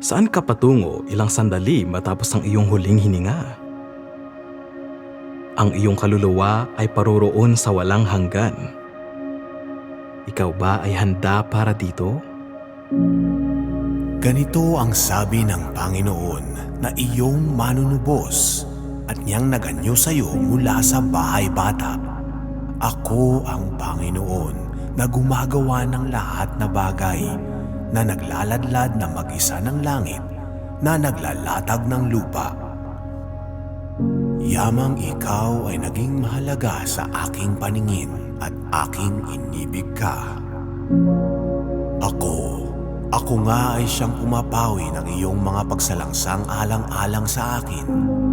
Saan ka patungo ilang sandali matapos ang iyong huling hininga? Ang iyong kaluluwa ay paroroon sa walang hanggan. Ikaw ba ay handa para dito? Ganito ang sabi ng Panginoon na iyong manunubos at niyang naganyo sa iyo mula sa bahay bata. Ako ang Panginoon na gumagawa ng lahat na bagay na naglaladlad na mag-isa ng langit na naglalatag ng lupa. Yamang ikaw ay naging mahalaga sa aking paningin at aking inibig ka. Ako, ako nga ay siyang pumapawi ng iyong mga pagsalangsang alang-alang sa akin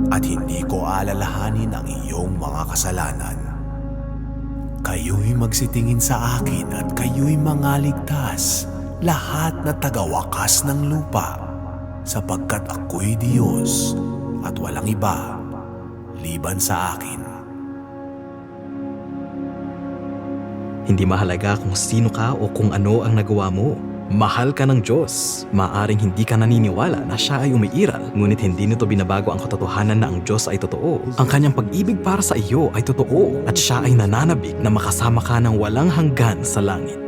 at hindi ko alalahanin ang iyong mga kasalanan. Kayo'y magsitingin sa akin at kayo'y mangaligtas, lahat na tagawakas ng lupa, sapagkat ako'y Diyos at walang iba liban sa akin. Hindi mahalaga kung sino ka o kung ano ang nagawa mo. Mahal ka ng Diyos. Maaring hindi ka naniniwala na siya ay umiiral, ngunit hindi nito binabago ang katotohanan na ang Diyos ay totoo. Ang kanyang pag-ibig para sa iyo ay totoo at siya ay nananabik na makasama ka ng walang hanggan sa langit.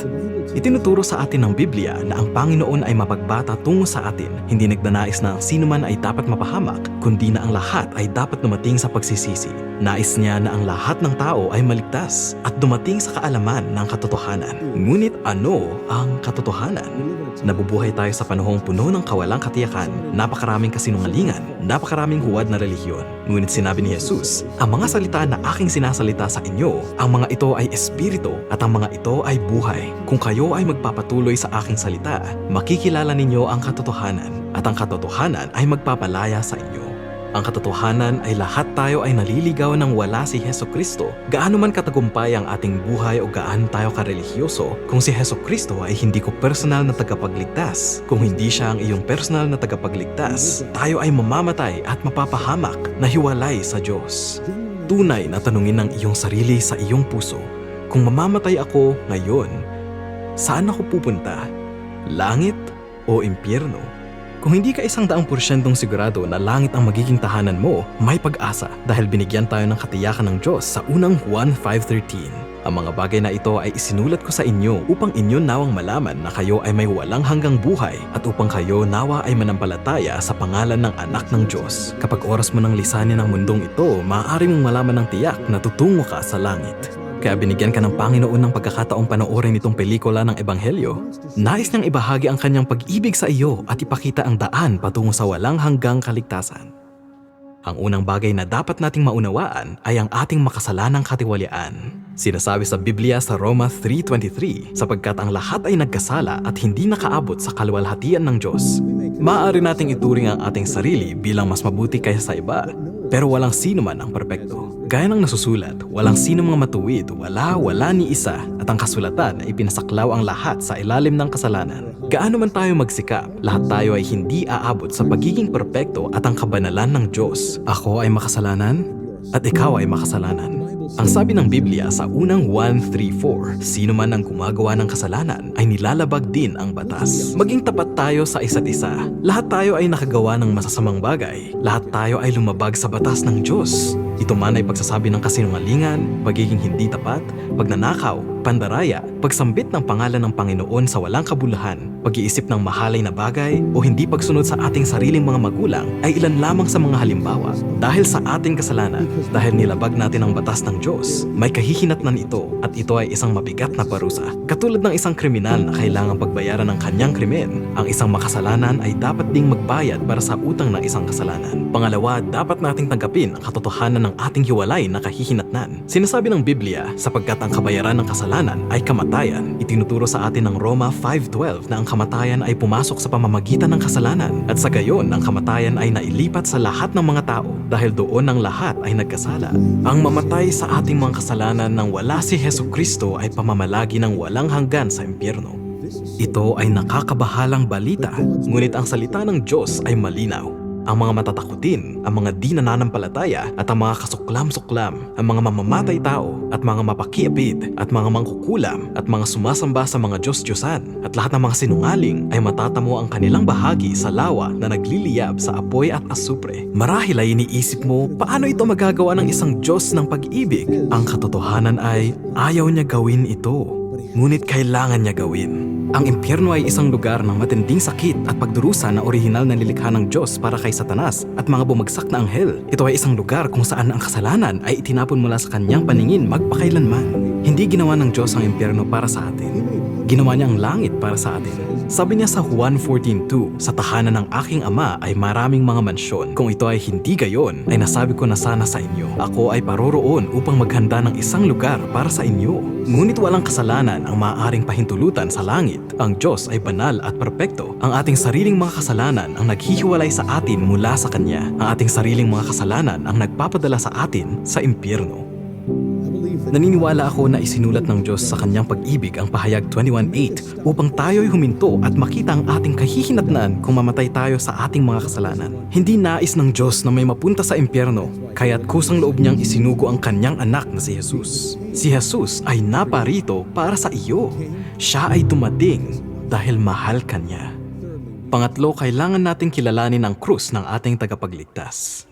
Itinuturo sa atin ng Biblia na ang Panginoon ay mapagbata tungo sa atin, hindi nagdanais na ang sino man ay dapat mapahamak, kundi na ang lahat ay dapat dumating sa pagsisisi. Nais niya na ang lahat ng tao ay maligtas at dumating sa kaalaman ng katotohanan. Ngunit ano ang katotohanan? Nabubuhay tayo sa panahong puno ng kawalang katiyakan, napakaraming kasinungalingan, napakaraming huwad na relihiyon. Ngunit sinabi ni Jesus, ang mga salita na aking sinasalita sa inyo, ang mga ito ay espiritu at ang mga ito ay buhay. Kung kayo ay magpapatuloy sa aking salita, makikilala ninyo ang katotohanan at ang katotohanan ay magpapalaya sa inyo. Ang katotohanan ay lahat tayo ay naliligaw ng wala si Heso Kristo. Gaano man katagumpay ang ating buhay o gaano tayo karelihiyoso, kung si Heso Kristo ay hindi ko personal na tagapagligtas, kung hindi siya ang iyong personal na tagapagligtas, tayo ay mamamatay at mapapahamak na hiwalay sa Diyos. Tunay na tanungin ng iyong sarili sa iyong puso, kung mamamatay ako ngayon, saan ako pupunta? Langit o impyerno? Kung hindi ka isang daang porsyentong sigurado na langit ang magiging tahanan mo, may pag-asa dahil binigyan tayo ng katiyakan ng Diyos sa unang Juan 5.13. Ang mga bagay na ito ay isinulat ko sa inyo upang inyo nawang malaman na kayo ay may walang hanggang buhay at upang kayo nawa ay manampalataya sa pangalan ng anak ng Diyos. Kapag oras mo ng lisanin ang mundong ito, maaari mong malaman ng tiyak na tutungo ka sa langit. Kaya binigyan ka ng Panginoon ng pagkakataong panoorin itong pelikula ng Ebanghelyo. Nais niyang ibahagi ang kanyang pag-ibig sa iyo at ipakita ang daan patungo sa walang hanggang kaligtasan. Ang unang bagay na dapat nating maunawaan ay ang ating makasalanang katiwalian. Sinasabi sa Biblia sa Roma 3.23, sapagkat ang lahat ay nagkasala at hindi nakaabot sa kaluwalhatian ng Diyos. Maaari nating ituring ang ating sarili bilang mas mabuti kaysa sa iba, pero walang sino man ang perpekto. Gaya ng nasusulat, walang sino mga matuwid, wala, wala ni isa, at ang kasulatan ay pinasaklaw ang lahat sa ilalim ng kasalanan. Gaano man tayo magsikap, lahat tayo ay hindi aabot sa pagiging perpekto at ang kabanalan ng Diyos. Ako ay makasalanan, at ikaw ay makasalanan. Ang sabi ng Biblia sa unang 1.3.4, sino man ang gumagawa ng kasalanan ay nilalabag din ang batas. Maging tapat tayo sa isa't isa. Lahat tayo ay nakagawa ng masasamang bagay. Lahat tayo ay lumabag sa batas ng Diyos. Ito man ay pagsasabi ng kasinungalingan, pagiging hindi tapat, pagnanakaw, pandaraya, pagsambit ng pangalan ng Panginoon sa walang kabuluhan, pag-iisip ng mahalay na bagay, o hindi pagsunod sa ating sariling mga magulang ay ilan lamang sa mga halimbawa. Dahil sa ating kasalanan, dahil nilabag natin ang batas ng Diyos, may kahihinatnan ito at ito ay isang mabigat na parusa. Katulad ng isang kriminal na kailangang pagbayaran ng kanyang krimen, ang isang makasalanan ay dapat ding magbayad para sa utang ng isang kasalanan. Pangalawa, dapat nating tanggapin ang katotohanan ng ating hiwalay na kahihinatnan. Sinasabi ng Biblia, sapagkat ang kabayaran ng kasalanan ay kamatayan. Itinuturo sa atin ng Roma 5.12 na ang kamatayan ay pumasok sa pamamagitan ng kasalanan at sa gayon ang kamatayan ay nailipat sa lahat ng mga tao dahil doon ang lahat ay nagkasala. Ang mamatay sa ating mga kasalanan nang wala si Heso Kristo ay pamamalagi ng walang hanggan sa impyerno. Ito ay nakakabahalang balita, ngunit ang salita ng Diyos ay malinaw. Ang mga matatakutin, ang mga di nananampalataya at ang mga kasuklam-suklam, ang mga mamamatay tao at mga mapakiapid at mga mangkukulam at mga sumasamba sa mga Diyos-Diyosan at lahat ng mga sinungaling ay matatamo ang kanilang bahagi sa lawa na nagliliyab sa apoy at asupre. Marahil ay iniisip mo, paano ito magagawa ng isang Diyos ng pag-ibig? Ang katotohanan ay ayaw niya gawin ito. Ngunit kailangan niya gawin. Ang impyerno ay isang lugar ng matinding sakit at pagdurusa na orihinal na nilikha ng Diyos para kay Satanas at mga bumagsak na anghel. Ito ay isang lugar kung saan ang kasalanan ay itinapon mula sa kanyang paningin magpakailanman. Hindi ginawa ng Diyos ang impyerno para sa atin. Ginawa niya ang langit para sa atin. Sabi niya sa Juan 14.2, Sa tahanan ng aking ama ay maraming mga mansyon. Kung ito ay hindi gayon, ay nasabi ko na sana sa inyo. Ako ay paroroon upang maghanda ng isang lugar para sa inyo. Ngunit walang kasalanan ang maaaring pahintulutan sa langit. Ang Diyos ay banal at perpekto. Ang ating sariling mga kasalanan ang naghihiwalay sa atin mula sa Kanya. Ang ating sariling mga kasalanan ang nagpapadala sa atin sa impyerno. Naniniwala ako na isinulat ng Diyos sa kanyang pag-ibig ang pahayag 21.8 upang tayo'y huminto at makita ang ating kahihinatnan kung mamatay tayo sa ating mga kasalanan. Hindi nais ng Diyos na may mapunta sa impyerno, kaya't kusang loob niyang isinugo ang kanyang anak na si Jesus. Si Jesus ay naparito para sa iyo. Siya ay tumating dahil mahal ka niya. Pangatlo, kailangan nating kilalanin ang krus ng ating tagapagligtas.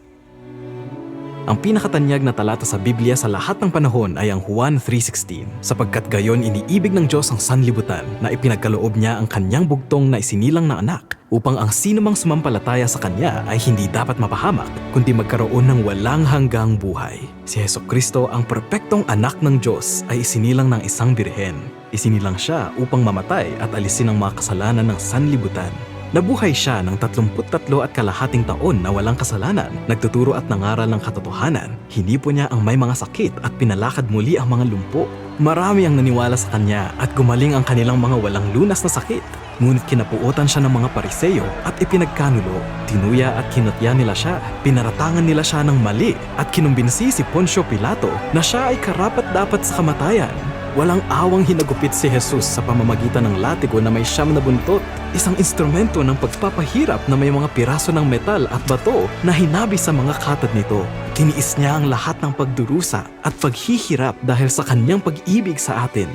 Ang pinakatanyag na talata sa Biblia sa lahat ng panahon ay ang Juan 3.16 sapagkat gayon iniibig ng Diyos ang sanlibutan na ipinagkaloob niya ang kanyang bugtong na isinilang na anak upang ang sinumang sumampalataya sa kanya ay hindi dapat mapahamak kundi magkaroon ng walang hanggang buhay. Si Heso Kristo ang perpektong anak ng Diyos ay isinilang ng isang birhen. Isinilang siya upang mamatay at alisin ang mga kasalanan ng sanlibutan. Nabuhay siya ng 33 at kalahating taon na walang kasalanan, nagtuturo at nangaral ng katotohanan. Hinipo niya ang may mga sakit at pinalakad muli ang mga lumpo. Marami ang naniwala sa kanya at gumaling ang kanilang mga walang lunas na sakit. Ngunit kinapuotan siya ng mga pariseyo at ipinagkanulo. Tinuya at kinutya nila siya. Pinaratangan nila siya ng mali at kinumbinsi si Poncio Pilato na siya ay karapat dapat sa kamatayan. Walang awang hinagupit si Jesus sa pamamagitan ng latigo na may siyam na buntot. Isang instrumento ng pagpapahirap na may mga piraso ng metal at bato na hinabi sa mga katad nito. Tiniis niya ang lahat ng pagdurusa at paghihirap dahil sa kanyang pag-ibig sa atin.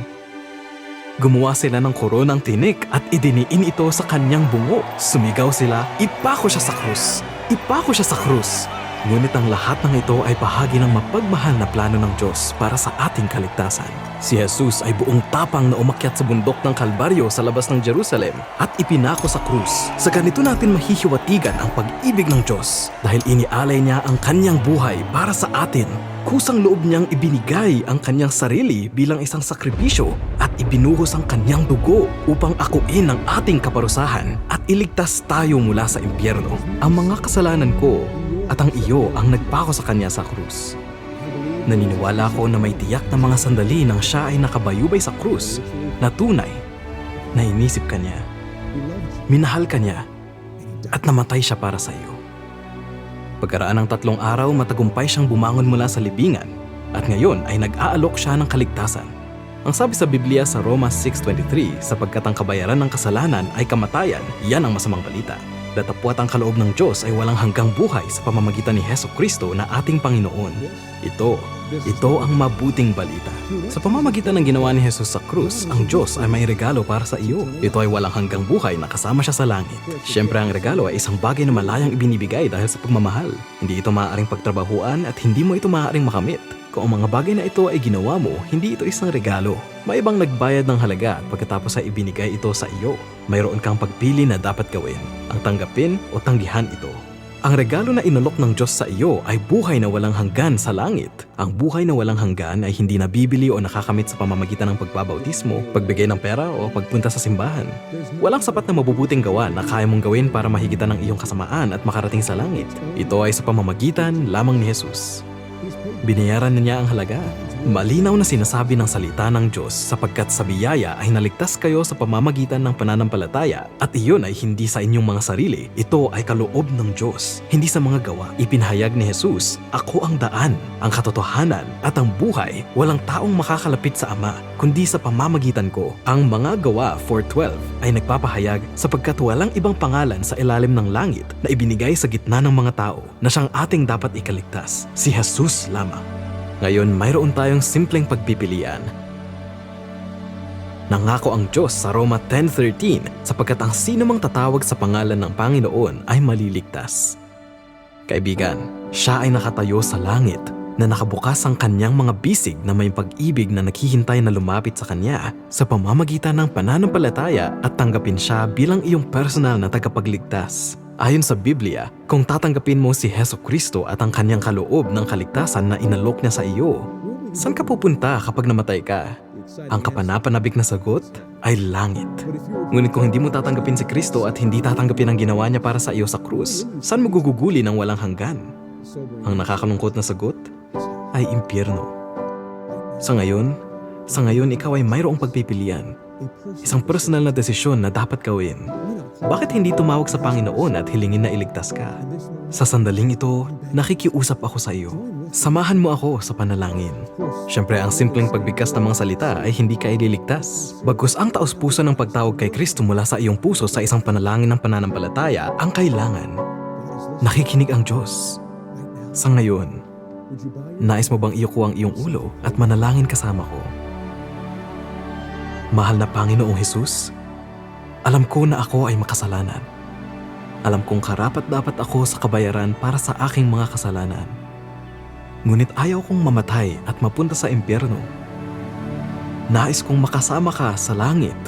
Gumawa sila ng koronang tinik at idiniin ito sa kanyang bungo. Sumigaw sila, ipako siya sa krus! Ipako siya sa krus! Ngunit ang lahat ng ito ay bahagi ng mapagmahal na plano ng Diyos para sa ating kaligtasan. Si Jesus ay buong tapang na umakyat sa bundok ng Kalbaryo sa labas ng Jerusalem at ipinako sa krus. Sa ganito natin mahihiwatigan ang pag-ibig ng Diyos dahil inialay niya ang kanyang buhay para sa atin. Kusang loob niyang ibinigay ang kanyang sarili bilang isang sakripisyo at ibinuhos ang kanyang dugo upang akuin ang ating kaparusahan at iligtas tayo mula sa impyerno. Ang mga kasalanan ko at ang iyo ang nagpako sa kanya sa krus. Naniniwala ako na may tiyak na mga sandali nang siya ay nakabayubay sa krus na tunay na inisip ka niya, minahal ka niya, at namatay siya para sa iyo. Pagkaraan ng tatlong araw, matagumpay siyang bumangon mula sa libingan at ngayon ay nag-aalok siya ng kaligtasan. Ang sabi sa Biblia sa Roma 6.23, sapagkat ang kabayaran ng kasalanan ay kamatayan, yan ang masamang balita. Datapwat ang kaloob ng Diyos ay walang hanggang buhay sa pamamagitan ni Heso Kristo na ating Panginoon. Ito, ito ang mabuting balita. Sa pamamagitan ng ginawa ni Jesus sa krus, ang Diyos ay may regalo para sa iyo. Ito ay walang hanggang buhay na kasama siya sa langit. Siyempre ang regalo ay isang bagay na malayang ibinibigay dahil sa pagmamahal. Hindi ito maaaring pagtrabahuan at hindi mo ito maaaring makamit. Kung ang mga bagay na ito ay ginawa mo, hindi ito isang regalo. May ibang nagbayad ng halaga at pagkatapos ay ibinigay ito sa iyo. Mayroon kang pagpili na dapat gawin, ang tanggapin o tanggihan ito. Ang regalo na inalok ng Diyos sa iyo ay buhay na walang hanggan sa langit. Ang buhay na walang hanggan ay hindi nabibili o nakakamit sa pamamagitan ng pagbabautismo, pagbigay ng pera o pagpunta sa simbahan. Walang sapat na mabubuting gawa na kaya mong gawin para mahigitan ang iyong kasamaan at makarating sa langit. Ito ay sa pamamagitan lamang ni Jesus. Binayaran na niya ang halaga. Malinaw na sinasabi ng salita ng Diyos sapagkat sa biyaya ay naligtas kayo sa pamamagitan ng pananampalataya at iyon ay hindi sa inyong mga sarili. Ito ay kaloob ng Diyos, hindi sa mga gawa. Ipinahayag ni Jesus, Ako ang daan, ang katotohanan at ang buhay. Walang taong makakalapit sa Ama, kundi sa pamamagitan ko. Ang mga gawa 4.12 ay nagpapahayag sapagkat walang ibang pangalan sa ilalim ng langit na ibinigay sa gitna ng mga tao na siyang ating dapat ikaligtas, si Jesus lamang. Ngayon, mayroon tayong simpleng pagpipilian. Nangako ang Diyos sa Roma 10.13 sapagkat ang sino mang tatawag sa pangalan ng Panginoon ay maliligtas. Kaibigan, siya ay nakatayo sa langit na nakabukas ang kanyang mga bisig na may pag-ibig na naghihintay na lumapit sa kanya sa pamamagitan ng pananampalataya at tanggapin siya bilang iyong personal na tagapagligtas. Ayon sa Biblia, kung tatanggapin mo si Heso Kristo at ang kanyang kaloob ng kaligtasan na inalok niya sa iyo, saan ka pupunta kapag namatay ka? Ang kapanapanabik na sagot ay langit. Ngunit kung hindi mo tatanggapin si Kristo at hindi tatanggapin ang ginawa niya para sa iyo sa krus, saan mo guguguli ng walang hanggan? Ang nakakalungkot na sagot ay impyerno. Sa ngayon, sa ngayon ikaw ay mayroong pagpipilian. Isang personal na desisyon na dapat gawin. Bakit hindi tumawag sa Panginoon at hilingin na iligtas ka? Sa sandaling ito, nakikiusap ako sa iyo. Samahan mo ako sa panalangin. Siyempre, ang simpleng pagbigkas ng mga salita ay hindi ka ililigtas. Bagkus ang taos-puso ng pagtawag kay Kristo mula sa iyong puso sa isang panalangin ng pananampalataya ang kailangan. Nakikinig ang Diyos. Sa ngayon, nais mo bang iyuko ang iyong ulo at manalangin kasama ko? Mahal na Panginoong Hesus, alam ko na ako ay makasalanan. Alam kong karapat dapat ako sa kabayaran para sa aking mga kasalanan. Ngunit ayaw kong mamatay at mapunta sa impyerno. Nais kong makasama ka sa langit.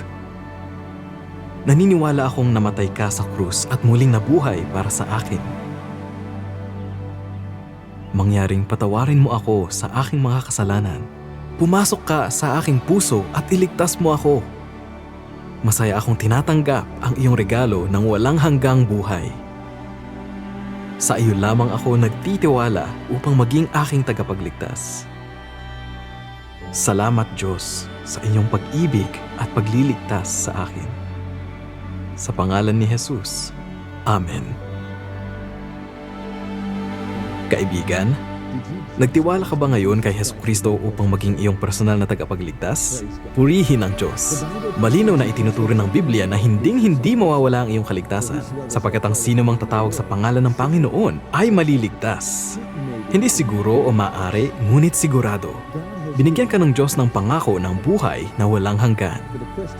Naniniwala akong namatay ka sa krus at muling nabuhay para sa akin. Mangyaring patawarin mo ako sa aking mga kasalanan. Pumasok ka sa aking puso at iligtas mo ako. Masaya akong tinatanggap ang iyong regalo ng walang hanggang buhay. Sa iyo lamang ako nagtitiwala upang maging aking tagapagligtas. Salamat Diyos sa inyong pag-ibig at pagliligtas sa akin. Sa pangalan ni Jesus. Amen. Kaibigan, nagtiwala ka ba ngayon kay Heso Kristo upang maging iyong personal na tagapagligtas? Purihin ang Diyos. Malinaw na itinuturo ng Biblia na hinding-hindi mawawala ang iyong kaligtasan sapagkat ang sino mang tatawag sa pangalan ng Panginoon ay maliligtas. Hindi siguro o maaari, ngunit sigurado. Binigyan ka ng Diyos ng pangako ng buhay na walang hanggan.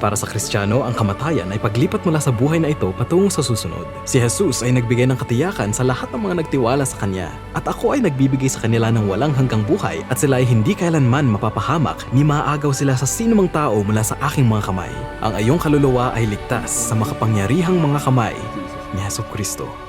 Para sa Kristiyano, ang kamatayan ay paglipat mula sa buhay na ito patungo sa susunod. Si Jesus ay nagbigay ng katiyakan sa lahat ng mga nagtiwala sa Kanya. At ako ay nagbibigay sa kanila ng walang hanggang buhay at sila ay hindi kailanman mapapahamak ni maagaw sila sa sinumang tao mula sa aking mga kamay. Ang ayong kaluluwa ay ligtas sa makapangyarihang mga kamay ni Heso Kristo.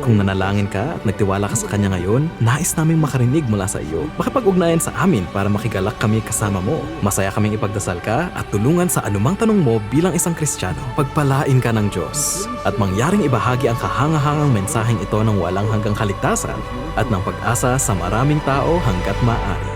Kung nanalangin ka at nagtiwala ka sa Kanya ngayon, nais naming makarinig mula sa iyo. Makipag-ugnayan sa amin para makigalak kami kasama mo. Masaya kaming ipagdasal ka at tulungan sa anumang tanong mo bilang isang Kristiyano. Pagpalain ka ng Diyos at mangyaring ibahagi ang kahangahangang mensaheng ito ng walang hanggang kaligtasan at ng pag-asa sa maraming tao hanggat maaari.